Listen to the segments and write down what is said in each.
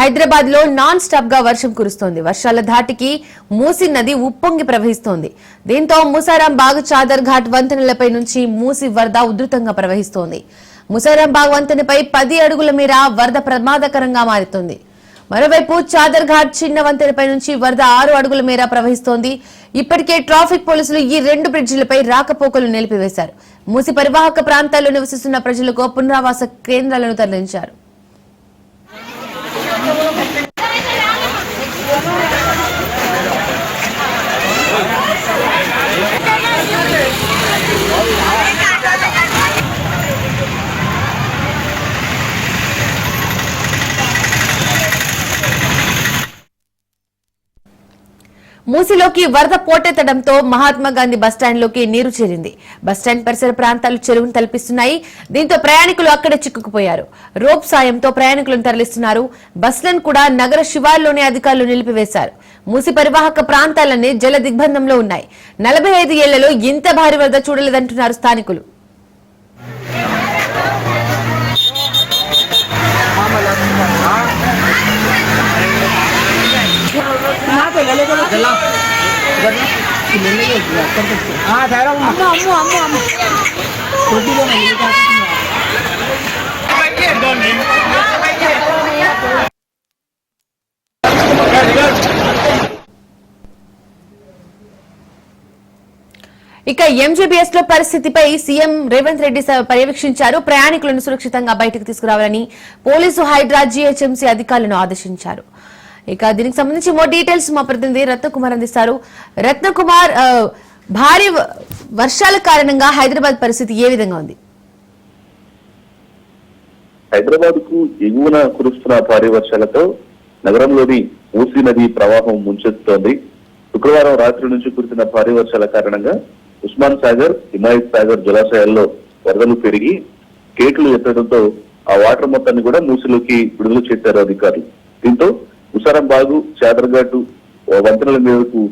హైదరాబాద్లో నాన్ స్టాప్గా వర్షం కురుస్తోంది. వర్షాల ధాటికి మూసి నది ఉప్పొంగి ప్రవహిస్తోంది. దీంతో ముసారాం బాగ్ చాదర్ ఘాట్ వంతెనలపై నుంచి మూసి వరద ఉధృతంగా ప్రవహిస్తోంది. ముసారాం వంతెనపై పది అడుగుల మేర వరద ప్రమాదకరంగా మారుతోంది. మరోవైపు చాదర్ ఘాట్ చిన్న వంతెనపై నుంచి వరద ఆరు అడుగుల మేర ప్రవహిస్తోంది. ఇప్పటికే ట్రాఫిక్ పోలీసులు ఈ రెండు బ్రిడ్జిలపై రాకపోకలు నిలిపివేశారు. మూసి పరివాహక ప్రాంతాల్లో నివసిస్తున్న ప్రజలకు పునరావాస కేంద్రాలను తరలించారు. మూసిలోకి వరద పోటెత్తడంతో మహాత్మా గాంధీ బస్టాండ్లోకి నీరు చేరింది. బస్టాండ్ పరిసర ప్రాంతాలు చెరువును తలపిస్తున్నాయి. దీంతో ప్రయాణికులు అక్కడే చిక్కుకుపోయారు. రోప్ సాయంతో ప్రయాణికులను తరలిస్తున్నారు. బస్సులను కూడా నగర శివార్లోనే అధికారులు నిలిపివేశారు. మూసి పరివాహక ప్రాంతాలన్నీ జల దిగ్బంధంలో ఉన్నాయి. నలభై ఐదు ఏళ్ళలో ఇంత భారీ వరద చూడలేదంటున్నారు స్థానికులు. ఇక ఎంజీబీఎస్లో పరిస్థితిపై సీఎం రేవంత్ రెడ్డి పర్యవేక్షించారు. ప్రయాణికులను సురక్షితంగా బయటకు తీసుకురావాలని పోలీసు హైడ్రా జీహెచ్ఎంసీ అధికారులను ఆదేశించారు. ఇక దీనికి సంబంధించి మో డీటెయిల్స్ మా ప్రతినిధి రత్నకుమార్ అందిస్తారు. రత్నకుమార్ కుమార్ భారీ వర్షాల కారణంగా హైదరాబాద్ పరిస్థితి ఏ విధంగా ఉంది? హైదరాబాద్కు ఎగువన కురుస్తున్న భారీ వర్షాలతో నగరంలోని మూసీ నది ప్రవాహం ముంచెత్తుతోంది. శుక్రవారం రాత్రి నుంచి కురిసిన భారీ వర్షాల కారణంగా ఉస్మాన్ సాగర్ హిమాయత్ సాగర్ జలాశయాల్లో వరదలు పెరిగి గేట్లు ఎత్తడంతో ఆ వాటర్ మొత్తాన్ని కూడా మూసిలోకి విడుదల చేశారు అధికారులు. దీంతో ఉసారం బాగు చాదర్ఘాటు వంతెనల మీదకు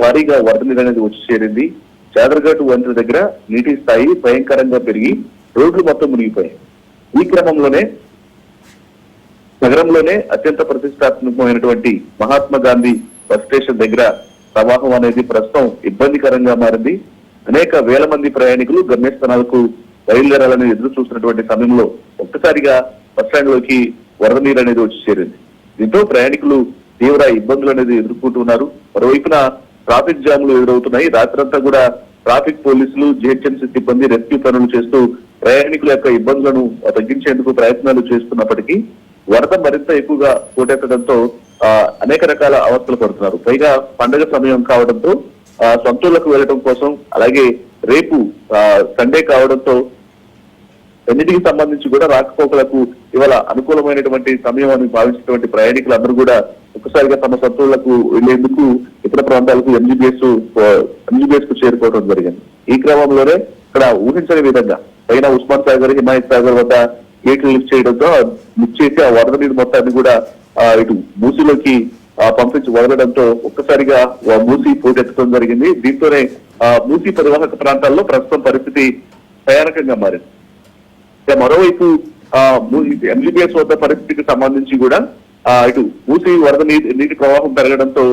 భారీగా వరద నీరు అనేది వచ్చి చేరింది. చాదర్ఘాటు వంతెన దగ్గర నీటి స్థాయి భయంకరంగా పెరిగి రోడ్లు మొత్తం మునిగిపోయాయి. ఈ క్రమంలోనే నగరంలోనే అత్యంత ప్రతిష్టాత్మకమైనటువంటి మహాత్మా గాంధీ బస్ స్టేషన్ దగ్గర ప్రవాహం అనేది ప్రస్తుతం ఇబ్బందికరంగా మారింది. అనేక వేల మంది ప్రయాణికులు గమ్యస్థానాలకు బయలుదేరాలని ఎదురు చూస్తున్నటువంటి సమయంలో ఒక్కసారిగా బస్ స్టాండ్లోకి వరద నీరు అనేది వచ్చి చేరింది. దీంతో ప్రయాణికులు తీవ్ర ఇబ్బందులు అనేది ఎదుర్కొంటున్నారు మరోవైపున ట్రాఫిక్ జాములు ఎదురవుతున్నాయి. రాత్రంతా కూడా ట్రాఫిక్ పోలీసులు జిహెచ్ఎంసీ సిబ్బంది రెస్క్యూ పనులు చేస్తూ ప్రయాణికుల యొక్క ఇబ్బందులను తగ్గించేందుకు ప్రయత్నాలు చేస్తున్నప్పటికీ వరద మరింత ఎక్కువగా పోటెత్తడంతో అనేక రకాల అవస్థలు పడుతున్నారు. పైగా పండగ సమయం కావడంతో ఆ, సొంతూళ్ళకు వెళ్ళడం కోసం అలాగే రేపు సండే కావడంతో రెండింటికి సంబంధించి కూడా రాకపోకలకు ఇవాళ అనుకూలమైనటువంటి సమయం అని భావించినటువంటి ప్రయాణికులందరూ కూడా ఒక్కసారిగా తమ సొంతూళ్ళకు వెళ్ళేందుకు ఇతర ప్రాంతాలకు ఎంజీబీఎస్ ఎంజీబీఎస్కు చేరుకోవడం జరిగింది. ఈ క్రమంలోనే ఇక్కడ ఊహించని విధంగా పైన ఉస్మాన్ సాగర్ హిమాయత్ సాగర్ వద్ద గేట్లు లిఫ్ట్ చేయడంతో లిఫ్ట్ చేసి ఆ వరద నీరు మొత్తాన్ని కూడా ఆ, ఇటు మూసిలోకి పంపించి వదలడంతో ఒక్కసారిగా ఆ మూసి పోటెత్తడం జరిగింది. దీంతోనే ఆ, మూసి పరివాహక ప్రాంతాల్లో ప్రస్తుతం పరిస్థితి భయానకంగా మారింది. మరోవైపు ఎంబీబీఎస్ ఎంజీబీఎస్ వద్ద పరిస్థితికి సంబంధించి కూడా ఆ ఇటు మూసి వరద నీటి నీటి ప్రవాహం పెరగడంతో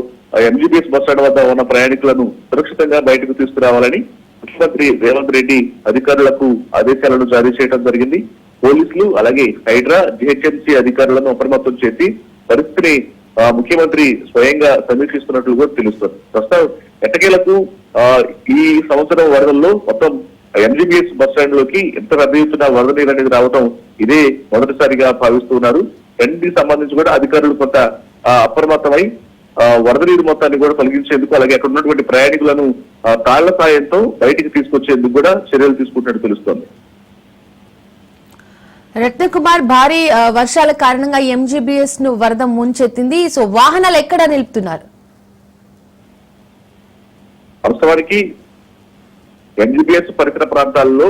ఎంజీబీఎస్ బస్ స్టాండ్ వద్ద ఉన్న ప్రయాణికులను సురక్షితంగా బయటకు తీసుకురావాలని ముఖ్యమంత్రి రేవంత్ రెడ్డి అధికారులకు ఆదేశాలను జారీ చేయడం జరిగింది. పోలీసులు అలాగే హైడ్రా జిహెచ్ఎంసీ అధికారులను అప్రమత్తం చేసి పరిస్థితిని ఆ, ముఖ్యమంత్రి స్వయంగా సమీక్షిస్తున్నట్లు కూడా తెలుస్తుంది. ప్రస్తుతం ఎట్టకేలకు ఆ, ఈ సంవత్సరం వరదల్లో మొత్తం ఎంజీబీఎస్ బస్ స్టాండ్లోకి ఎంత పెద్ద ఎత్తున వరద నీరు అనేది రావడం ఇదే మొదటిసారిగా భావిస్తున్నారు. రెండింటికి సంబంధించి కూడా అధికారులు కొంత అప్రమత్తమై వరద నీరు మొత్తాన్ని కూడా తొలగించేందుకు అలాగే అక్కడ ఉన్నటువంటి ప్రయాణికులను తాళ్ళ సాయంతో బయటికి తీసుకొచ్చేందుకు కూడా చర్యలు తీసుకుంటున్నట్టు తెలుస్తోంది. రత్నకుమార్ భారీ వర్షాల కారణంగా ఎంజీబీఎస్ను వరద ముంచెత్తింది. సో వాహనాలు ఎక్కడ నిలుపుతున్నారు? వాస్తవానికి ఎంజీబీఎస్ పరిసర ప్రాంతాల్లో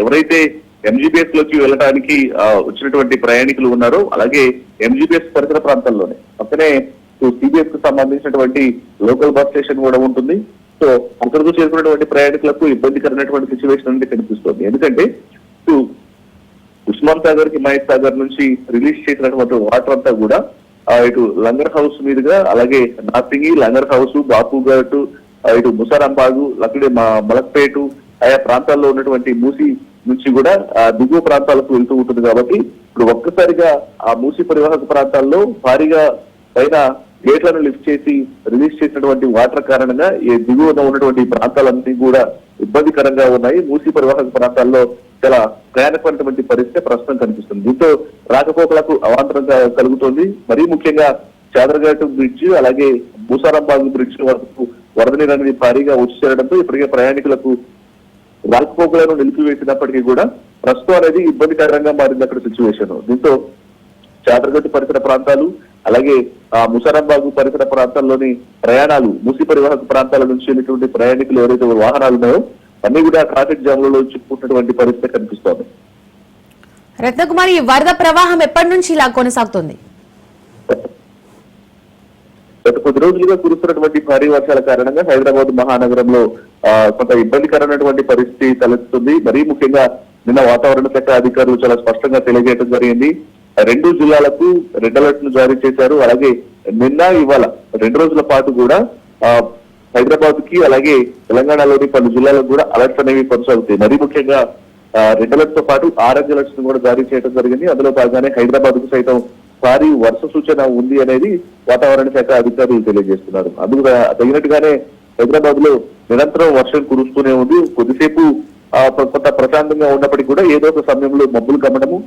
ఎవరైతే ఎంజీబీఎస్లోకి వెళ్ళడానికి వచ్చినటువంటి ప్రయాణికులు ఉన్నారో అలాగే ఎంజీబీఎస్ పరిసర ప్రాంతాల్లోనే. పక్కనే సిబిఎస్కు సంబంధించినటువంటి లోకల్ బస్ స్టేషన్ కూడా ఉంటుంది. సో అక్కడకు చేరుకున్నటువంటి ప్రయాణికులకు ఇబ్బందికరమైనటువంటి సిచ్యువేషన్ అనేది కనిపిస్తుంది. ఎందుకంటే ఉస్మాన్ సాగర్ హిమాయత్ సాగర్ నుంచి రిలీజ్ చేసినటువంటి వాటర్ అంతా కూడా ఇటు లంగర్ హౌస్ మీదుగా అలాగే నాసింగి లంగర్ హౌస్ బాపు ఘాట్ ఇటు ముసారాంబాగు అక్కడే మా మలక్పేటు ఆయా ప్రాంతాల్లో ఉన్నటువంటి మూసి నుంచి కూడా ఆ దిగువ ప్రాంతాలకు వెళ్తూ ఉంటుంది కాబట్టి ఇప్పుడు ఒక్కసారిగా ఆ మూసి పరివాహక ప్రాంతాల్లో భారీగా పైన గేట్లను లిఫ్ట్ చేసి రిలీజ్ చేసినటువంటి వాటర్ కారణంగా ఈ దిగువన ఉన్నటువంటి ప్రాంతాలన్నీ కూడా ఇబ్బందికరంగా ఉన్నాయి. మూసి పరివాహక ప్రాంతాల్లో చాలా ప్రయాణపడినటువంటి పరిస్థితి ప్రస్తుతం కనిపిస్తుంది. దీంతో రాకపోకలకు అవాంతరం కలుగుతోంది. మరీ ముఖ్యంగా చాదరఘాట్ బ్రిడ్జ్ అలాగే భూసారాంబాగు బ్రిడ్జ్ వరకు వరద నీరు అనేది భారీగా వచ్చి చేరడంతో ఇప్పటికే ప్రయాణికులకు రాకపోకలను నిలిపివేసినప్పటికీ కూడా ప్రస్తుతం అనేది ఇబ్బందికరంగా మారింది అక్కడ సిచ్యువేషన్ దీంతో చాదరగట్టు పరిసర ప్రాంతాలు అలాగే ఆ ముసరంబాగు పరిసర ప్రాంతాల్లోని ప్రయాణాలు మూసి పరివాహక ప్రాంతాల నుంచి వెళ్ళినటువంటి ప్రయాణికులు ఎవరైతే వాహనాలు ఉన్నాయో అన్ని కూడా ట్రాఫిక్ జామ్లలో చిక్కుకున్నటువంటి పరిస్థితి కనిపిస్తోంది. రత్నకుమారి వరద ప్రవాహం ఎప్పటి నుంచి ఇలా కొనసాగుతుంది? గత కొద్ది రోజులుగా కురుస్తున్నటువంటి భారీ వర్షాల కారణంగా హైదరాబాద్ మహానగరంలో కొంత ఇబ్బందికరమైనటువంటి పరిస్థితి తలెత్తుంది మరీ ముఖ్యంగా నిన్న వాతావరణ శాఖ అధికారులు చాలా స్పష్టంగా తెలియజేయడం జరిగింది. రెండు జిల్లాలకు రెడ్ అలర్ట్ను జారీ చేశారు. అలాగే నిన్న ఇవాళ రెండు రోజుల పాటు కూడా హైదరాబాద్కి అలాగే తెలంగాణలోని పలు జిల్లాలకు కూడా అలర్ట్స్ అనేవి కొనసాగుతాయి. మరీ ముఖ్యంగా రెడ్ అలర్ట్తో పాటు ఆరెంజ్ అలర్ట్స్ను కూడా జారీ చేయడం జరిగింది. అందులో భాగంగానే హైదరాబాద్కు సైతం భారీ వర్ష సూచన ఉంది అనేది వాతావరణ శాఖ అధికారులు తెలియజేస్తున్నారు. అందుకు తగినట్టుగానే హైదరాబాద్లో నిరంతరం వర్షం కురుస్తూనే ఉంది. కొద్దిసేపు కొంత ప్రశాంతంగా ఉన్నప్పటికీ కూడా ఏదో ఒక సమయంలో మబ్బులు కమ్మడము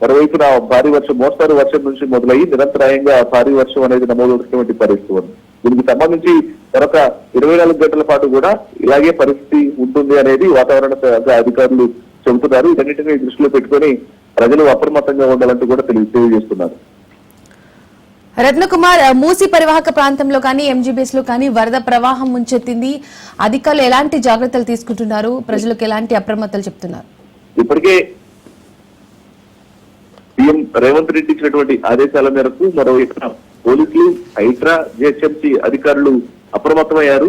మరోవైపున భారీ వర్షం మోస్తారు వర్షం నుంచి మొదలయ్యి నిరంతరాయంగా భారీ వర్షం అనేది నమోదవుతున్నటువంటి పరిస్థితి ఉంది. దీనికి సంబంధించి మరొక ఇరవై నాలుగు గంటల పాటు కూడా ఇలాగే పరిస్థితి ఉంటుంది అనేది వాతావరణ శాఖ అధికారులు చెబుతున్నారు ఇదన్నింటినీ దృష్టిలో పెట్టుకొని ప్రజలు అప్రమత్తంగా ఉండాలంటూ కూడా తెలియ తెలియజేస్తున్నారు. రత్నకుమార్ మూసీ పరివాహక ప్రాంతంలో కానీ ఎంజీబీఎస్లో కానీ వరద ప్రవాహం ముంచెత్తింది. అధికారులు ఎలాంటి జాగ్రత్తలు తీసుకుంటున్నారు? ప్రజలకు ఎలాంటి అప్రమత్తలు చెప్తున్నారు? ఇప్పటికే సీఎం రేవంత్ రెడ్డి ఇచ్చినటువంటి ఆదేశాల మేరకు మరోవైపున పోలీసులు హైడ్రా జిహెచ్ఎంసీ అధికారులు అప్రమత్తమయ్యారు.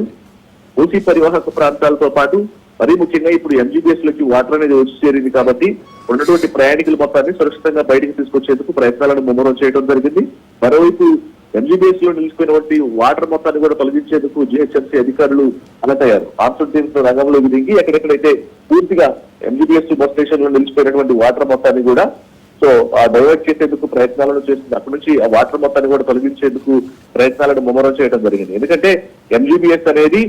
మూసీ పరివాహక ప్రాంతాలతో పాటు మరీ ముఖ్యంగా ఇప్పుడు ఎంజీబీఎస్లోకి వాటర్ అనేది వచ్చి చేరింది కాబట్టి ఉన్నటువంటి ప్రయాణికుల మొత్తాన్ని సురక్షితంగా బయటికి తీసుకొచ్చేందుకు ప్రయత్నాలను ముమ్మరం చేయడం జరిగింది. మరోవైపు ఎంజీబీఎస్లో నిలిచిపోయినటువంటి వాటర్ మొత్తాన్ని కూడా తొలగించేందుకు జిహెచ్ఎంసీ అధికారులు అలతయ్యారు ఆన్సర్ టీమ్స్ రంగంలోకి దిగి ఎక్కడెక్కడైతే పూర్తిగా ఎంజీబీఎస్ బస్ స్టేషన్లో నిలిచిపోయినటువంటి వాటర్ మొత్తాన్ని కూడా సో ఆ డైవర్ట్ చేసేందుకు ప్రయత్నాలను చేస్తుంది. అక్కడి నుంచి ఆ వాటర్ మొత్తాన్ని కూడా తొలగించేందుకు ప్రయత్నాలను ముమ్మరం చేయడం జరిగింది. ఎందుకంటే ఎంజీబీఎస్ అనేది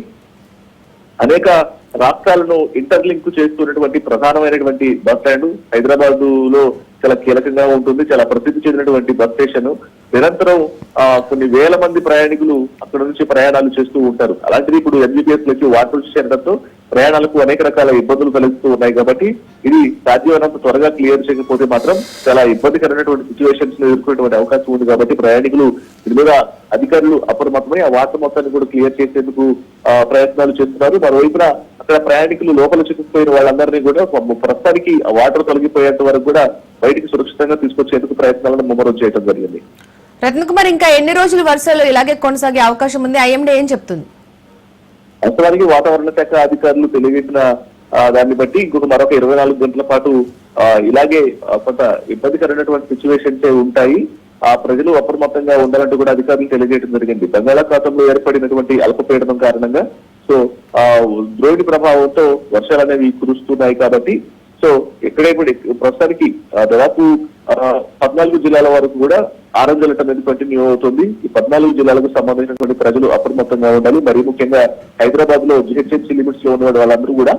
అనేక రాష్ట్రాలను ఇంటర్లింక్ చేస్తున్నటువంటి ప్రధానమైనటువంటి బస్ స్టాండ్ హైదరాబాద్లో చాలా కీలకంగా ఉంటుంది చాలా ప్రసిద్ధి చెందినటువంటి బస్ స్టేషన్ నిరంతరం ఆ, కొన్ని వేల మంది ప్రయాణికులు అక్కడ నుంచి ప్రయాణాలు చేస్తూ ఉంటారు. అలాంటిది ఇప్పుడు ఎంజీపీఎస్లోకి వాటర్ చేరడంతో ప్రయాణాలకు అనేక రకాల ఇబ్బందులు కలుగుతూ ఉన్నాయి కాబట్టి ఇది సాధ్యమైనంత త్వరగా క్లియర్ చేయకపోతే మాత్రం చాలా ఇబ్బందికరమైనటువంటి సిచ్యువేషన్స్ ఎదుర్కొనేటువంటి అవకాశం ఉంది కాబట్టి ప్రయాణికులు దీని మీద అధికారులు అప్రమత్తమై ఆ వాటర్ మొత్తాన్ని కూడా క్లియర్ చేసేందుకు ప్రయత్నాలు చేస్తున్నారు. మరోవైపున అక్కడ ప్రయాణికులు లోపల చిక్కుపోయిన వాళ్ళందరినీ కూడా ప్రస్తుతానికి వాటర్ తొలగిపోయేంత వరకు కూడా బయటికి సురక్షితంగా తీసుకొచ్చేందుకు ప్రయత్నాలను ముమ్మరం చేయడం జరిగింది. రత్నకుమార్ ఇంకా ఎన్ని రోజులు వర్షాలు ఇలాగే కొనసాగే అవకాశం ఉంది? ఐఎండీ ఏం చెప్తుంది? వాస్తవానికి వాతావరణ శాఖ అధికారులు తెలియజేసిన దాన్ని బట్టి ఇంకొక మరొక ఇరవై నాలుగు గంటల పాటు ఇలాగే కొంత ఇబ్బందికరమైనటువంటి సిచ్యువేషన్స్ ఉంటాయి. ఆ ప్రజలు అప్రమత్తంగా ఉండాలంటూ కూడా అధికారులు తెలియజేయడం జరిగింది. బంగాళాఖాతంలో ఏర్పడినటువంటి అల్పపీడనం కారణంగా సో ఆ ద్రోణి ప్రభావంతో వర్షాలు అనేవి కురుస్తున్నాయి కాబట్టి సో ఇక్కడే కూడా ప్రస్తుతానికి దాదాపు పద్నాలుగు జిల్లాల వరకు కూడా ఆరెంజ్ అలర్ట్ అనేది కంటిన్యూ అవుతుంది. ఈ పద్నాలుగు జిల్లాలకు సంబంధించినటువంటి ప్రజలు అప్రమత్తంగా ఉండాలి. మరి ముఖ్యంగా హైదరాబాద్లో జిహెచ్ఎంసీ లిమిట్స్లో ఉన్న వాళ్ళందరూ కూడా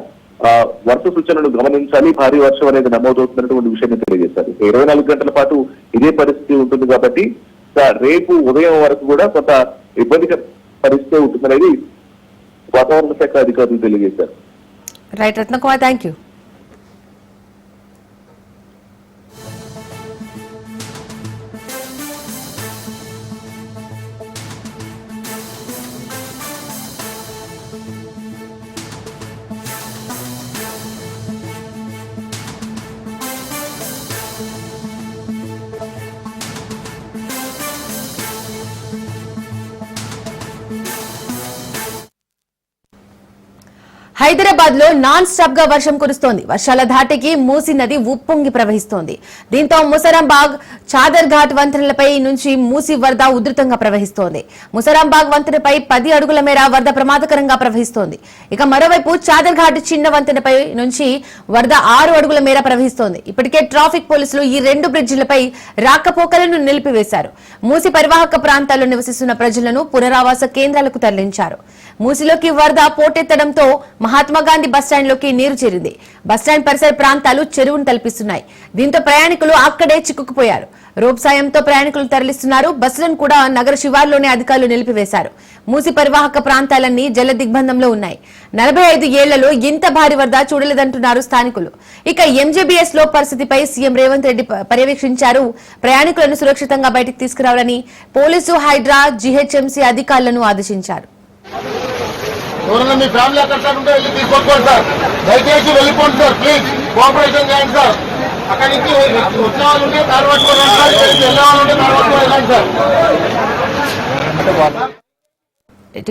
వర్ష సూచనలు గమనించాలి. భారీ వర్షం అనేది నమోదవుతున్నటువంటి విషయాన్ని తెలియజేశారు ఇరవై నాలుగు గంటల పాటు ఇదే పరిస్థితి ఉంటుంది కాబట్టి రేపు ఉదయం వరకు కూడా కొంత ఇబ్బందికర పరిస్థితి ఉంటుందనేది వాతావరణ శాఖ అధికారులు తెలియజేశారు. రైట్ రత్నకుమార్ థ్యాంక్ యూ హైదరాబాద్లో నాన్ స్టాప్గా వర్షం కురుస్తోంది. వర్షాల ధాటికి మూసి నది ఉప్పొంగి ప్రవహిస్తోంది. దీంతో ముసరాంబాగ్ చాదర్ ఘాట్ వంతెనలపై నుంచి మూసి వరద ఉధృతంగా ప్రవహిస్తోంది. ముసరాంబాగ్ వంతెనపై పది అడుగుల మేర వరద ప్రమాదకరంగా ప్రవహిస్తోంది. ఇక మరోవైపు చాదర్ ఘాట్ చిన్న వంతెనపై నుంచి వరద ఆరు అడుగుల మేర ప్రవహిస్తోంది. ఇప్పటికే ట్రాఫిక్ పోలీసులు ఈ రెండు బ్రిడ్జిలపై రాకపోకలను నిలిపివేశారు. మూసి పరివాహక ప్రాంతాల్లో నివసిస్తున్న ప్రజలను పునరావాస కేంద్రాలకు తరలించారు. మూసిలోకి వరద పోటెత్తడంతో మహాత్మా గాంధీ బస్టాండ్లోకి నీరు చేరింది. బస్టాండ్ పరిసర ప్రాంతాలు చెరువును తలపిస్తున్నాయి. దీంతో ప్రయాణికులు అక్కడే చిక్కుకుపోయారు. రోప్ సాయంతో ప్రయాణికులు తరలిస్తున్నారు. బస్సులను కూడా నగర శివార్లోనే అధికారులు నిలిపివేశారు. మూసి పరివాహక ప్రాంతాలన్నీ జల దిగ్బంధంలో ఉన్నాయి. నలభై ఐదు ఏళ్ళలో ఇంత భారీ వరద చూడలేదంటున్నారు స్థానికులు. ఇక ఎంజేబీఎస్లో పరిస్థితిపై సీఎం రేవంత్ రెడ్డి పర్యవేక్షించారు. ప్రయాణికులను సురక్షితంగా బయటకు తీసుకురావాలని పోలీసు హైడ్రా జీహెచ్ఎంసీ అధికారులను ఆదేశించారు. ఎవరైనా మీ ఫ్యామిలీ అక్కడ సార్ ఉంటే వెళ్ళి తీసుకొచ్చుకోండి సార్. దయచేసి వెళ్ళిపోండి సార్ ప్లీజ్. కోఆపరేషన్ చేయండి సార్. అక్కడి నుంచి వచ్చిన వాళ్ళు ఉంటే దారి పట్టుకోండి సార్. వెళ్ళే వాళ్ళు ఉంటే దారి వెళ్ళండి సార్.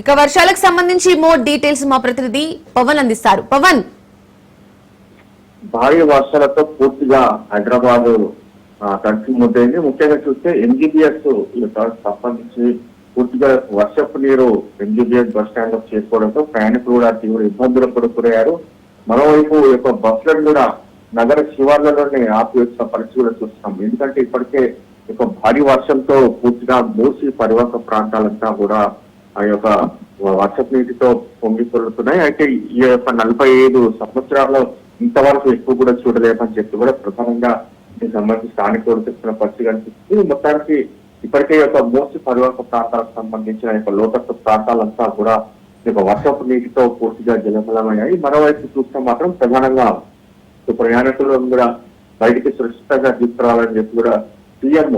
ఇక వర్షాలకు సంబంధించి మోర్ డీటెయిల్స్ మా ప్రతినిధి పవన్ అందిస్తారు. పవన్. భారీ వర్షాలతో పూర్తిగా హైదరాబాద్ తడిసి ముద్దైంది ముఖ్యంగా చూస్తే ఎంజీబీఎస్ సంబంధించి పూర్తిగా వర్షపు నీరు ఎంజీబీఎస్ బస్ స్టాండ్లో చేసుకోవడంతో ప్రయాణికులు కూడా తీవ్ర ఇబ్బందులకు కూడా గురయ్యారు. మరోవైపు ఈ యొక్క బస్సులను కూడా నగర శివార్లలోనే ఆపివేసిన పరిస్థితి కూడా చూస్తున్నాం. ఎందుకంటే ఇప్పటికే ఒక యొక్క భారీ వర్షంతో పూర్తిగా మూసి పరివాహక ప్రాంతాలంతా కూడా ఆ యొక్క వర్షపు నీటితో పొంగి అయితే ఈ యొక్క నలభై ఐదు సంవత్సరాల్లో ఇంతవరకు ఎక్కువ కూడా చూడలేమని చెప్పి కూడా ప్రధానంగా దీనికి సంబంధించి స్థానికులు చెప్తున్న పరిస్థితి కనిపిస్తుంది. మొత్తానికి ఇప్పటికే యొక్క మోస్ట్ పరివాహక ప్రాంతాలకు సంబంధించిన యొక్క లోతట్టు ప్రాంతాలంతా కూడా యొక్క వర్షపు నీటితో పూర్తిగా జలమలమయ్యాయి. మరోవైపు చూస్తే మాత్రం ప్రధానంగా ప్రయాణికులను కూడా బయటికి సురక్షితంగా తీసుకురావాలని చెప్పి కూడా సీఎం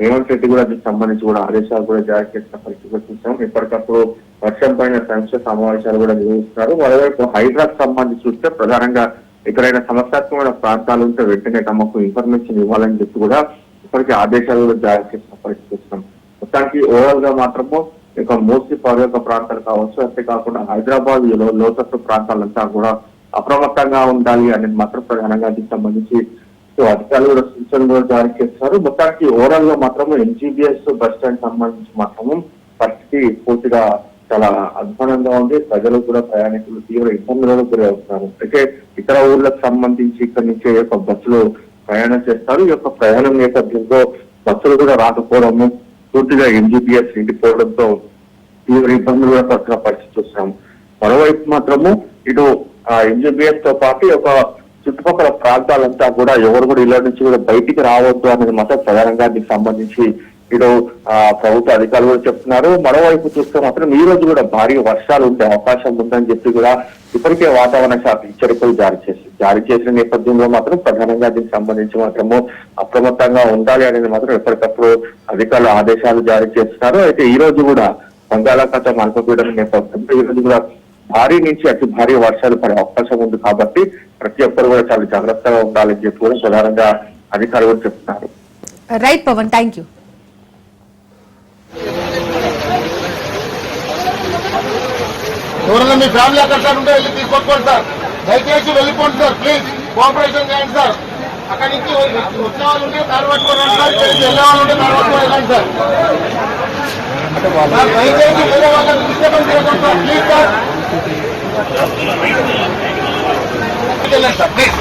రేవంత్ రెడ్డి కూడా దీనికి సంబంధించి కూడా ఆదేశాలు కూడా జారీ చేసిన పరిస్థితి కూడా చూసాం. ఇప్పటికప్పుడు వర్షం పైన సంక్షేమ సమావేశాలు కూడా నిర్వహిస్తున్నారు. మరోవైపు హైదరాబాద్ సంబంధించి చూస్తే ప్రధానంగా ఎక్కడైనా సమస్యాత్మకమైన ప్రాంతాలు ఉంటే వెంటనే తమకు ఇన్ఫర్మేషన్ ఇవ్వాలని చెప్పి కూడా ఇప్పటికే ఆదేశాలు జారీ చేసిన పరిస్థితి చూస్తున్నాం మొత్తానికి ఓవరాల్గా మాత్రము ఇక మోస్ట్లీ పర్యాటక ప్రాంతాలు కావచ్చు అంతేకాకుండా హైదరాబాద్ లోతట్టు ప్రాంతాలంతా కూడా అప్రమత్తంగా ఉండాలి అనేది మాత్రం ప్రధానంగా దీనికి సంబంధించి సో అధికారులు కూడా సూచనలు కూడా జారీ చేస్తారు మొత్తానికి ఓవరాల్గా మాత్రం ఎన్జీబీఎస్ బస్ స్టాండ్ సంబంధించి మాత్రము పరిస్థితి పూర్తిగా చాలా అధ్వానంగా ఉంది. ప్రజలు కూడా ప్రయాణికులు తీవ్ర ఇబ్బందులకు గురవుతున్నారు. అయితే ఇతర ఊర్లకు సంబంధించి ఇక్కడి నుంచి ఒక బస్సులో బస్సులు ప్రయాణం చేస్తారు. ఈ యొక్క ప్రయాణం నేపథ్యంలో బస్సులు కూడా రాకపోవడము పూర్తిగా ఎంజీపీఎస్ నిండిపోవడంతో తీవ్ర ఇబ్బందులు కూడా పడుతున్న పరిస్థితి చూస్తాం మరోవైపు మాత్రము ఇటు ఎంజీపీఎస్తో పాటు ఒక చుట్టుపక్కల ప్రాంతాలంతా కూడా ఎవరు కూడా ఇలా నుంచి కూడా బయటికి రావద్దు అనేది మాత్రం ప్రధానంగా దీనికి సంబంధించి ఇటు ఆ, ప్రభుత్వ అధికారులు కూడా చెప్తున్నారు. మరోవైపు చూస్తే మాత్రం ఈ రోజు కూడా భారీ వర్షాలు ఉండే అవకాశం ఉందని చెప్పి కూడా ఇప్పటికే వాతావరణ శాఖ హెచ్చరికలు జారీ చేసి జారీ చేసిన నేపథ్యంలో మాత్రం ప్రధానంగా దీనికి సంబంధించి మాత్రము అప్రమత్తంగా ఉండాలి అనేది మాత్రం ఎప్పటికప్పుడు అధికారులు ఆదేశాలు జారీ చేస్తున్నారు. అయితే ఈ రోజు కూడా బంగాళాఖాతం అల్పపీడన నేపథ్యంలో ఈ రోజు కూడా భారీ నుంచి అతి భారీ వర్షాలు పడే అవకాశం ఉంది కాబట్టి ప్రతి ఒక్కరు కూడా చాలా జాగ్రత్తగా ఉండాలని చెప్పి కూడా ప్రధానంగా అధికారులు కూడా చెప్తున్నారు. రైట్ పవన్ థ్యాంక్ యూ ఎవరైనా మీ ఫ్యామిలీ అక్కడ సార్ ఉంటే వెళ్ళి తీసుకొచ్చుకోండి సార్. దయచేసి వెళ్ళిపోండి సార్ ప్లీజ్. కోఆపరేషన్ చేయండి సార్. అక్కడి నుంచి వచ్చిన వాళ్ళు ఉంటే దారి పట్టుకోండి సార్ ఇక్కడికి వెళ్ళే వాళ్ళు ఉంటే దారి పట్టుకొని వెళ్ళండి సార్ దయచేసి వేరే వాళ్ళని డిస్టర్బెన్స్ చేయకండి సార్ ప్లీజ్ సార్. వెళ్ళండి సార్ ప్లీజ్.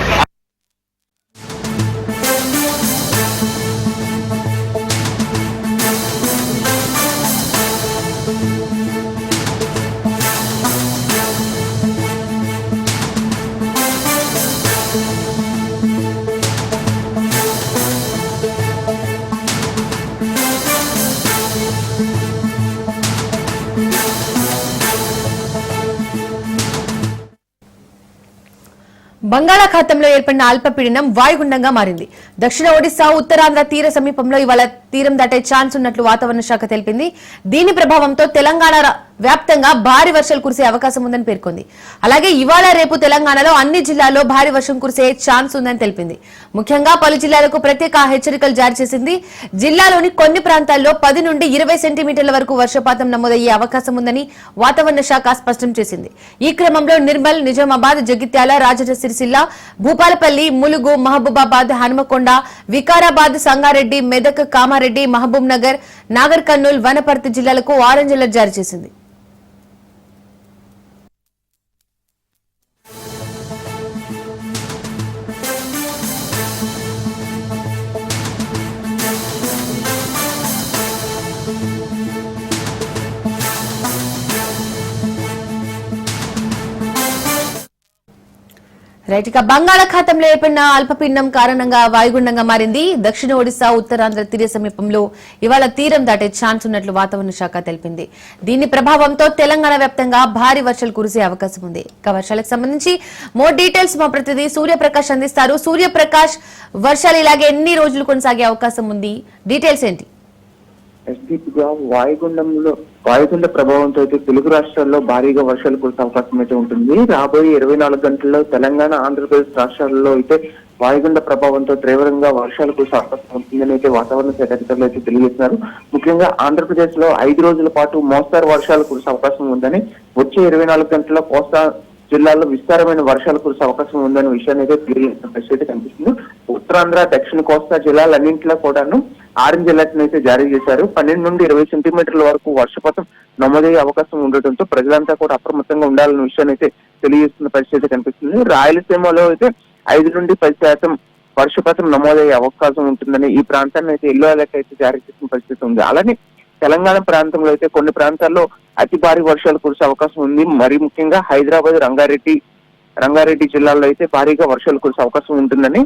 బంగాళాఖాతంలో ఏర్పడిన అల్పపీడనం వాయుగుండంగా మారింది. దక్షిణ ఒడిశా ఉత్తరాంధ్ర తీర సమీపంలో ఇవాళ తీరం దాటే ఛాన్స్ ఉన్నట్లు వాతావరణ శాఖ తెలిపింది. దీని ప్రభావంతో తెలంగాణ వ్యాప్తంగా భారీ వర్షాలు కురిసే అవకాశం ఉందని పేర్కొంది. అలాగే ఇవాళ రేపు తెలంగాణలో అన్ని జిల్లాల్లో భారీ వర్షం కురిసే ఛాన్స్ ఉందని తెలిపింది. ముఖ్యంగా పలు జిల్లాలకు ప్రత్యేక హెచ్చరికలు జారీ చేసింది. జిల్లాలోని కొన్ని ప్రాంతాల్లో పది నుండి ఇరవై సెంటీమీటర్ల వరకు వర్షపాతం నమోదయ్యే అవకాశం ఉందని వాతావరణ శాఖ స్పష్టం చేసింది. ఈ క్రమంలో నిర్మల్ నిజామాబాద్ జగిత్యాల రాజన్న సిరిసిల్ల భూపాలపల్లి ములుగు మహబూబాబాద్ హనుమకొండ వికారాబాద్ సంగారెడ్డి మెదక్ కామారెడ్డి మహబూబ్ నగర్ నాగర్ కర్నూల్ వనపర్తి జిల్లాలకు ఆరెంజ్ అలర్ట్ జారీ చేసింది. రైట్ ఇక బంగాళాఖాతంలో ఏర్పడిన అల్పపిండం కారణంగా వాయుగుండంగా మారింది. దక్షిణ ఒడిశా ఉత్తరాంధ్ర తీర సమీపంలో ఇవాళ తీరం దాటే ఛాన్స్ ఉన్నట్లు వాతావరణ శాఖ తెలిపింది. దీని ప్రభావంతో తెలంగాణ వ్యాప్తంగా భారీ వర్షాలు కురిసే అవకాశం ఉంది. ఇక వర్షాలకు సంబంధించి మోర్ డీటెయిల్స్ మా ప్రతినిధి సూర్యప్రకాష్ అందిస్తారు. సూర్యప్రకాష్ వర్షాలు ఇలాగే ఎన్ని రోజులు కొనసాగే అవకాశం ఉంది? డీటెయిల్స్ ఏంటి? ఎస్డీపీగా వాయుగుండంలో వాయుగుండ ప్రభావంతో అయితే తెలుగు రాష్ట్రాల్లో భారీగా వర్షాలు కురిసే అవకాశం అయితే ఉంటుంది. రాబోయే ఇరవై నాలుగు గంటల్లో తెలంగాణ ఆంధ్రప్రదేశ్ రాష్ట్రాల్లో అయితే వాయుగుండ ప్రభావంతో తీవ్రంగా వర్షాలు కురిసే అవకాశం ఉంటుందని అయితే వాతావరణ శాఖ అధికారులు అయితే తెలియజేస్తున్నారు. ముఖ్యంగా ఆంధ్రప్రదేశ్లో ఐదు రోజుల పాటు మోస్తారు వర్షాలు కురిసే అవకాశం ఉందని వచ్చే ఇరవై నాలుగు గంటల్లో కోస్తా జిల్లాల్లో విస్తారమైన వర్షాలు కురిసే అవకాశం ఉందనే విషయాన్ని అయితే తెలియజేసిన పరిస్థితి కనిపిస్తుంది. ఉత్తరాంధ్ర దక్షిణ కోస్తా జిల్లాలన్నింటిలో కూడాను ఆరెంజ్ అలర్ట్ అయితే జారీ చేశారు. పన్నెండు నుండి ఇరవై సెంటీమీటర్ల వరకు వర్షపాతం నమోదయ్యే అవకాశం ఉండటంతో ప్రజలంతా కూడా అప్రమత్తంగా ఉండాలన్న విషయాన్ని అయితే తెలియజేస్తున్న పరిస్థితి కనిపిస్తుంది. రాయలసీమలో అయితే ఐదు నుండి పది శాతం వర్షపాతం నమోదయ్యే అవకాశం ఉంటుందని ఈ ప్రాంతాన్ని అయితే ఎల్లో అలర్ట్ అయితే జారీ చేసిన పరిస్థితి ఉంది. అలానే తెలంగాణ ప్రాంతంలో అయితే కొన్ని ప్రాంతాల్లో అతి భారీ వర్షాలు కురిసే అవకాశం ఉంది. మరి ముఖ్యంగా హైదరాబాద్ రంగారెడ్డి రంగారెడ్డి జిల్లాలో అయితే భారీగా వర్షాలు కురిసే అవకాశం ఉంటుందని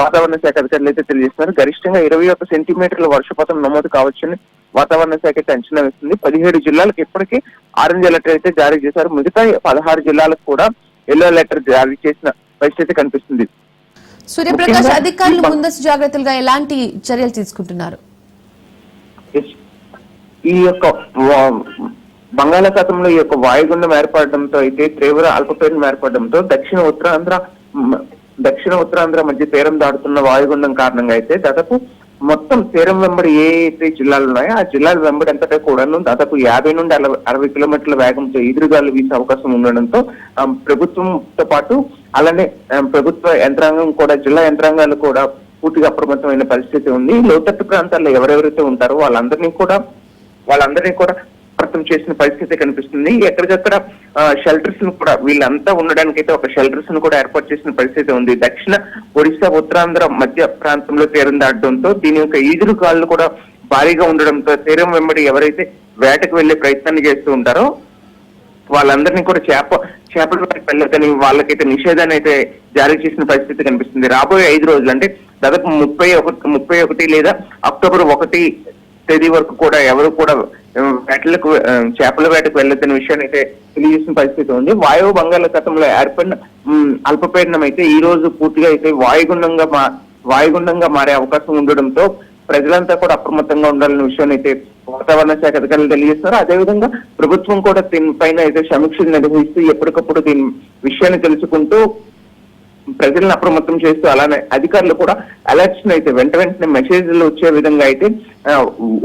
వాతావరణ శాఖ అధికారులు అయితే తెలియజేస్తున్నారు. గరిష్టంగా ఇరవై ఒక్క సెంటీమీటర్ల వర్షపాతం నమోదు కావచ్చని వాతావరణ శాఖ అయితే అంచనా వేస్తుంది. పదిహేడు జిల్లాలకు ఇప్పటికీ ఆరెంజ్ అలర్ట్ అయితే జారీ చేశారు. మిగతా పదహారు జిల్లాలకు కూడా ఎల్లో అలర్ట్ జారీ చేసిన పరిస్థితి కనిపిస్తుంది. సూర్యప్రకాష్ అధికారులు ముందస్తు జాగ్రత్తలుగా ఎలాంటి చర్యలు తీసుకుంటున్నారు. ఈ యొక్క బంగాళాఖాతంలో ఈ యొక్క వాయుగుండం ఏర్పడడంతో అయితే తీవ్ర అల్పపీడనం ఏర్పడడంతో దక్షిణ ఉత్తరాంధ్ర దక్షిణ ఉత్తరాంధ్ర మధ్య తీరం దాటుతున్న వాయుగుండం కారణంగా అయితే దాదాపు మొత్తం తీరం వెంబడి ఏ అయితే జిల్లాలు ఉన్నాయో ఆ జిల్లాల వెంబడి అంతటా కూడాను దాదాపు యాభై నుండి అరవై అరవై కిలోమీటర్ల వేగంతో ఎదురుగాలు వీసే అవకాశం ఉండడంతో ప్రభుత్వంతో పాటు అలానే ప్రభుత్వ యంత్రాంగం కూడా జిల్లా యంత్రాంగాలు కూడా పూర్తిగా అప్రమత్తమైన పరిస్థితి ఉంది. లోతట్టు ప్రాంతాల్లో ఎవరెవరైతే ఉంటారో వాళ్ళందరినీ కూడా వాళ్ళందరినీ కూడా అప్రమత్తం చేసిన పరిస్థితి కనిపిస్తుంది. ఎక్కడికక్కడ షెల్టర్స్ను కూడా వీళ్ళంతా ఉండడానికి అయితే ఒక షెల్టర్స్ను కూడా ఏర్పాటు చేసిన పరిస్థితి ఉంది. దక్షిణ ఒడిశా ఉత్తరాంధ్ర మధ్య ప్రాంతంలో తీరం దాటడంతో దీని యొక్క ఈదురు కాళ్ళు కూడా భారీగా ఉండడంతో తీరం వెంబడి ఎవరైతే వేటకు వెళ్ళే ప్రయత్నాన్ని చేస్తూ ఉంటారో వాళ్ళందరినీ కూడా చేప చేపల వేటకు వెళ్ళదని వాళ్ళకైతే నిషేధాన్ని అయితే జారీ చేసిన పరిస్థితి కనిపిస్తుంది. రాబోయే ఐదు రోజులు అంటే దాదాపు ముప్పై ఒకటి ముప్పై ఒకటి లేదా అక్టోబర్ ఒకటి తేదీ వరకు కూడా ఎవరు కూడా వేటలకు చేపల వేటకు వెళ్ళొద్దని విషయాన్ని అయితే తెలియజేసిన పరిస్థితి ఉంది. వాయువు బంగాళాఖాతంలో ఏర్పడిన అల్పపీడనం అయితే ఈ రోజు పూర్తిగా అయితే వాయుగుండంగా మా వాయుగుండంగా మారే అవకాశం ఉండడంతో ప్రజలంతా కూడా అప్రమత్తంగా ఉండాలనే విషయాన్ని అయితే వాతావరణ శాఖ అధికారులు తెలియజేస్తున్నారు. అదేవిధంగా ప్రభుత్వం కూడా దీనిపైన అయితే సమీక్షలు నిర్వహిస్తూ ఎప్పటికప్పుడు దీని విషయాన్ని తెలుసుకుంటూ ప్రజలను అప్రమత్తం చేస్తూ అలానే అధికారులు కూడా అలర్ట్స్ అయితే వెంట వెంటనే మెసేజ్లు వచ్చే విధంగా అయితే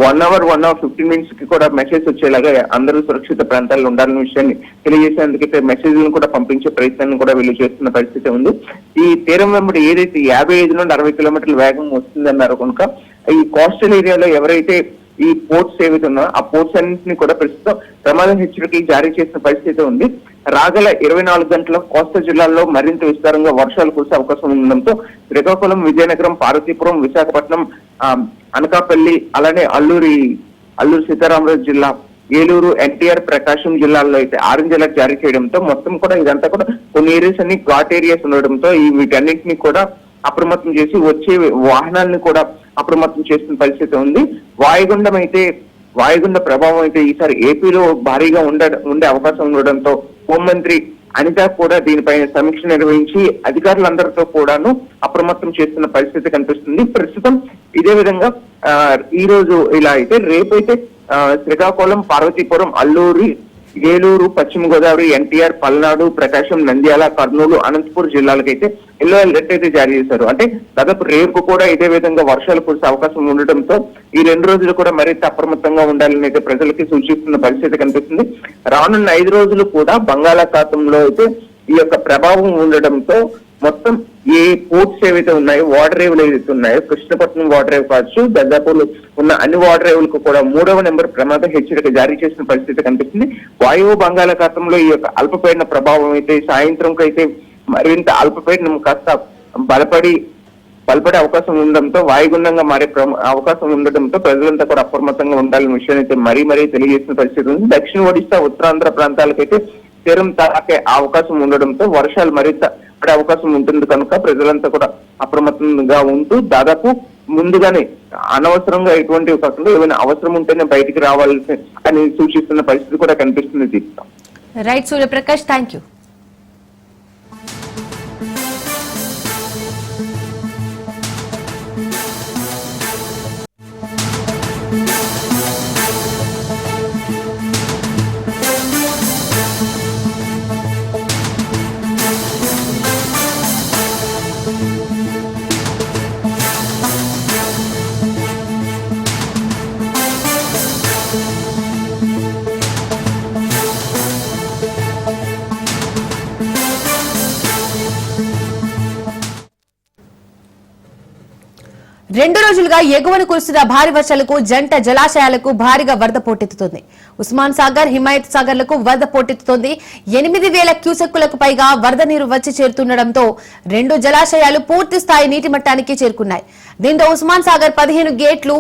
one hour one hour fifteen మినిట్స్కి కూడా మెసేజ్ వచ్చేలాగా అందరూ సురక్షిత ప్రాంతాల్లో ఉండాలనే విషయాన్ని తెలియజేసేందుకైతే మెసేజ్లను కూడా పంపించే ప్రయత్నాన్ని కూడా వీళ్ళు చేస్తున్న పరిస్థితి ఉంది. ఈ తీరం వెంబడి ఏదైతే యాభై ఐదు నుండి అరవై కిలోమీటర్ల వేగం వస్తుందన్నారు కనుక ఈ కోస్టల్ ఏరియాలో ఎవరైతే ఈ పోర్ట్స్ ఏవైతే ఉన్నాయో ఆ పోర్ట్స్ అన్నింటిని కూడా ప్రస్తుతం ప్రమాద హెచ్చరికలు జారీ చేసిన పరిస్థితి ఉంది. రాగల ఇరవై నాలుగు గంటల కోస్తా జిల్లాల్లో మరింత విస్తారంగా వర్షాలు కురిసే అవకాశం ఉండడంతో శ్రీకాకుళం విజయనగరం పార్వతీపురం విశాఖపట్నం ఆ, అనకాపల్లి అలానే అల్లూరి అల్లూరు సీతారామరాజు జిల్లా ఏలూరు ఎన్టీఆర్ ప్రకాశం జిల్లాల్లో అయితే ఆరెంజ్ అలర్ట్ జారీ చేయడంతో మొత్తం కూడా ఇదంతా కూడా కొన్ని ఏరియాస్ అన్ని ఘాట్ ఏరియాస్ ఉండడంతో ఈ వీటన్నింటినీ కూడా అప్రమత్తం చేసి వచ్చే వాహనాలను కూడా అప్రమత్తం చేస్తున్న పరిస్థితి ఉంది. వాయుగుండం అయితే వాయుగుండ ప్రభావం అయితే ఈసారి ఏపీలో భారీగా ఉండ ఉండే అవకాశం ఉండడంతో హోంమంత్రి అనిత కూడా దీనిపైన సమీక్ష నిర్వహించి అధికారులందరితో కూడాను అప్రమత్తం చేస్తున్న పరిస్థితి కనిపిస్తుంది. ప్రస్తుతం ఇదే విధంగా ఆ, ఈ రోజు ఇలా అయితే రేపైతే శ్రీకాకుళం పార్వతీపురం అల్లూరి ఏలూరు పశ్చిమ గోదావరి ఎన్టీఆర్ పల్నాడు ప్రకాశం నంద్యాల కర్నూలు అనంతపురం జిల్లాలకైతే ఎల్లో అలర్ట్ అయితే జారీ చేశారు. అంటే దాదాపు రేపు కూడా ఇదే విధంగా వర్షాలు కురిసే అవకాశం ఉండటంతో ఈ రెండు రోజులు కూడా మరింత అప్రమత్తంగా ఉండాలని అయితే ప్రజలకి సూచిస్తున్న పరిస్థితి కనిపిస్తుంది. రానున్న ఐదు రోజులు కూడా బంగాళాఖాతంలో అయితే ఈ యొక్క ప్రభావం ఉండడంతో మొత్తం ఏ పోర్ట్స్ ఏవైతే ఉన్నాయో వాటర్ రేవులు ఏవైతే ఉన్నాయో కృష్ణపట్నం వాటర్ రేవ్ కావచ్చు దర్దాపులు ఉన్న అన్ని వాటర్ రేవులకు కూడా మూడవ నెంబర్ ప్రమాద హెచ్చరిక జారీ చేసిన పరిస్థితి కనిపిస్తుంది. వాయువు బంగాళాఖాతంలో ఈ యొక్క అల్పపీడన ప్రభావం అయితే సాయంత్రంకి అయితే మరింత అల్పపీడనం కాస్త బలపడి బలపడే అవకాశం ఉండడంతో వాయుగుండంగా మారే అవకాశం ఉండడంతో ప్రజలంతా కూడా అప్రమత్తంగా ఉండాలనే విషయాన్ని అయితే మరీ మరీ తెలియజేసిన పరిస్థితి ఉంది. దక్షిణ ఒడిశా ఉత్తరాంధ్ర ప్రాంతాలకైతే తీరం తాకే అవకాశం ఉండడంతో వర్షాలు మరింత పడే అవకాశం ఉంటుంది కనుక ప్రజలంతా కూడా అప్రమత్తంగా ఉంటూ దాదాపు ముందుగానే అనవసరంగా ఎటువంటి కాకుండా ఏమైనా అవసరం ఉంటేనే బయటికి రావాల్సి అని సూచిస్తున్న పరిస్థితి కూడా కనిపిస్తుంది దీంతో రైట్ సూర్యప్రకాష్ థ్యాంక్ యూ రెండు రోజులుగా ఎగువన కురుస్తున్న భారీ వర్షాలకు జంట జలాశయాలకు భారీగా వరద పోటెత్తుతోంది. ఉస్మాన్ సాగర్ హిమాయత్ సాగర్లకు వరద పోటెత్తుతోంది. ఎనిమిది వేల క్యూసెక్కులకు పైగా వరద నీరు వచ్చి చేరుతుండటంతో రెండు జలాశయాలు పూర్తి స్థాయి నీటి మట్టానికి చేరుకున్నాయి. దీంతో ఉస్మాన్ సాగర్ పదిహేను గేట్లు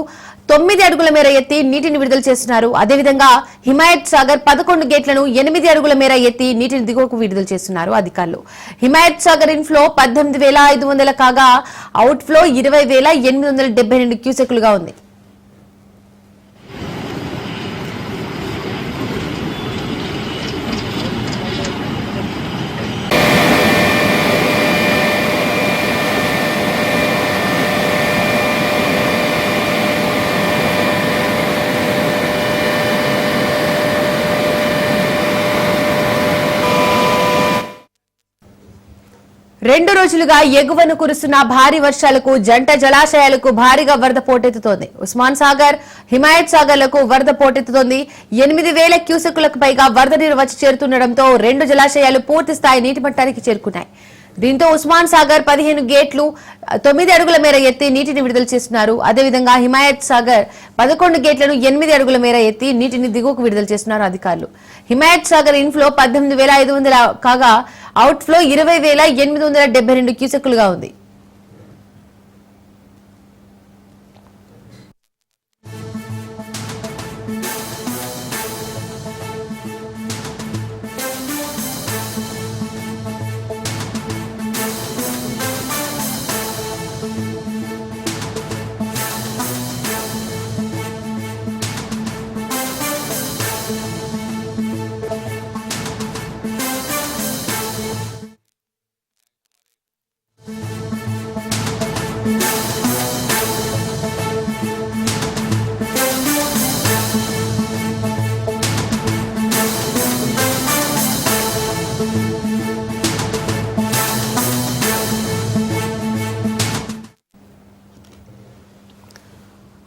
తొమ్మిది అడుగుల మేర ఎత్తి నీటిని విడుదల చేస్తున్నారు. అదేవిధంగా హిమాయత్ సాగర్ పదకొండు గేట్లను ఎనిమిది అడుగుల మేర ఎత్తి నీటిని దిగువకు విడుదల చేస్తున్నారు అధికారులు. హిమాయత్ సాగర్ ఇన్ఫ్లో పద్దెనిమిది వేల ఐదు వందల కాగా అవుట్ ఫ్లో ఇరవై వేల ఎనిమిది వందల డెబ్బై రెండు క్యూసెక్లుగా ఉంది. రెండు రోజులుగా ఎగువను కురుస్తున్న భారీ వర్షాలకు జంట జలాశయాలకు భారీగా వరద పోటెత్తుతోంది. ఉస్మాన్ సాగర్ హిమాయత్ సాగర్లకు వరద పోటెత్తుతోంది. ఎనిమిది వేల క్యూసెక్కులకు పైగా వరద నీరు వచ్చి చేరుతుండటంతో రెండు జలాశయాలు పూర్తి స్థాయి నీటి మట్టానికి చేరుకున్నాయి. దీంతో ఉస్మాన్ సాగర్ పదిహేను గేట్లు తొమ్మిది అడుగుల మేర ఎత్తి నీటిని విడుదల చేస్తున్నారు. అదేవిధంగా హిమాయత్ సాగర్ పదకొండు గేట్లను ఎనిమిది అడుగుల మేర ఎత్తి నీటిని దిగువకు విడుదల చేస్తున్నారు అధికారులు. హిమాయత్ సాగర్ ఇన్ఫ్లో పద్దెనిమిది వేల ఐదు వందల కాగా అవుట్ ఫ్లో ఇరవై వేల ఎనిమిది వందల డెబ్బై రెండు క్యూసెక్కులుగా ఉంది.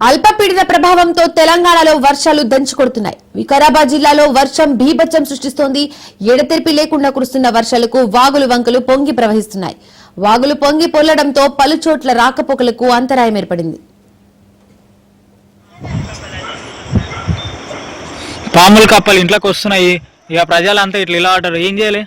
అల్పపీడన ప్రభావంతో తెలంగాణలో వర్షాలు దంచుకొడుతున్నాయి. వికారాబాద్ జిల్లాలో వర్షం భీభత్సం సృష్టిస్తోంది. ఎడతెరిపి లేకుండా కురుస్తున్న వర్షాలకు వాగులు వంకలు పొంగి ప్రవహిస్తున్నాయి. వాగులు పొంగి పొల్లడంతో పలుచోట్ల రాకపోకలకు అంతరాయం ఏర్పడింది. పాములు కప్పలు ఇంట్లోకి వస్తున్నాయి. ఇక ప్రజలంతా ఇట్లా ఇలా ఆడారు ఏం చేయాలి?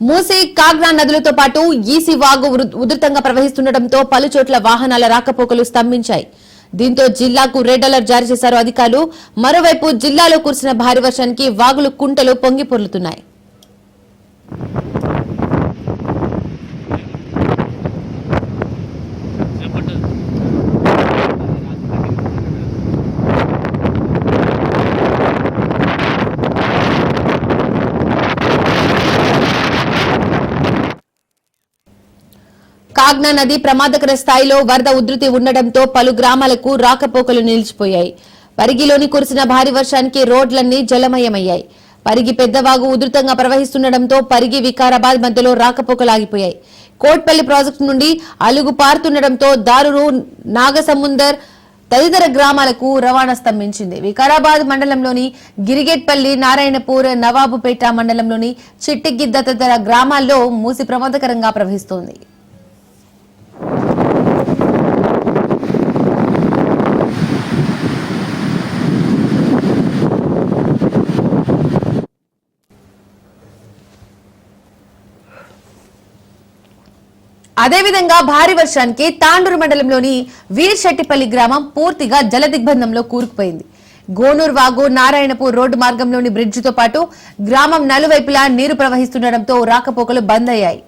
మూసీ కాగ్నా నదులతో పాటు ఈసీ వాగు ఉధృతంగా ప్రవహిస్తుండటంతో పలు చోట్ల వాహనాల రాకపోకలు స్తంభించాయి. దీంతో జిల్లాకు రెడ్ అలర్ట్ జారీ చేశారు అధికారులు. మరోవైపు జిల్లాలో కురిసిన భారీ వర్షానికి వాగులు కుంటలు పొంగిపొర్లుతున్నాయి కాగ్నా నది ప్రమాదకర స్థాయిలో వరద ఉధృతి ఉండడంతో పలు గ్రామాలకు రాకపోకలు నిలిచిపోయాయి. పరిగిలోని కురిసిన భారీ వర్షానికి రోడ్లన్నీ జలమయమయ్యాయి. పరిగి పెద్దవాగు ఉధృతంగా ప్రవహిస్తుండటంతో పరిగి వికారాబాద్ మధ్యలో రాకపోకలు ఆగిపోయాయి కోట్పల్లి ప్రాజెక్టు నుండి అలుగు పారుతుండటంతో దారురు నాగసముందర్ తదితర గ్రామాలకు రవాణా స్తంభించింది. వికారాబాద్ మండలంలోని గిరిగేట్పల్లి నారాయణపూర్ నవాబుపేట మండలంలోని చిట్టిగిద్ద తదితర గ్రామాల్లో మూసి ప్రమాదకరంగా ప్రవహిస్తోంది. అదేవిధంగా భారీ వర్షానికి తాండూరు మండలంలోని వీర్శెట్టిపల్లి గ్రామం పూర్తిగా జలదిగ్బంధంలో కూరుకుపోయింది. గోనూర్ వాగు నారాయణపూర్ రోడ్డు మార్గంలోని బ్రిడ్జితో పాటు గ్రామం నలువైపులా నీరు ప్రవహిస్తుండటంతో రాకపోకలు బంద్ అయ్యాయి.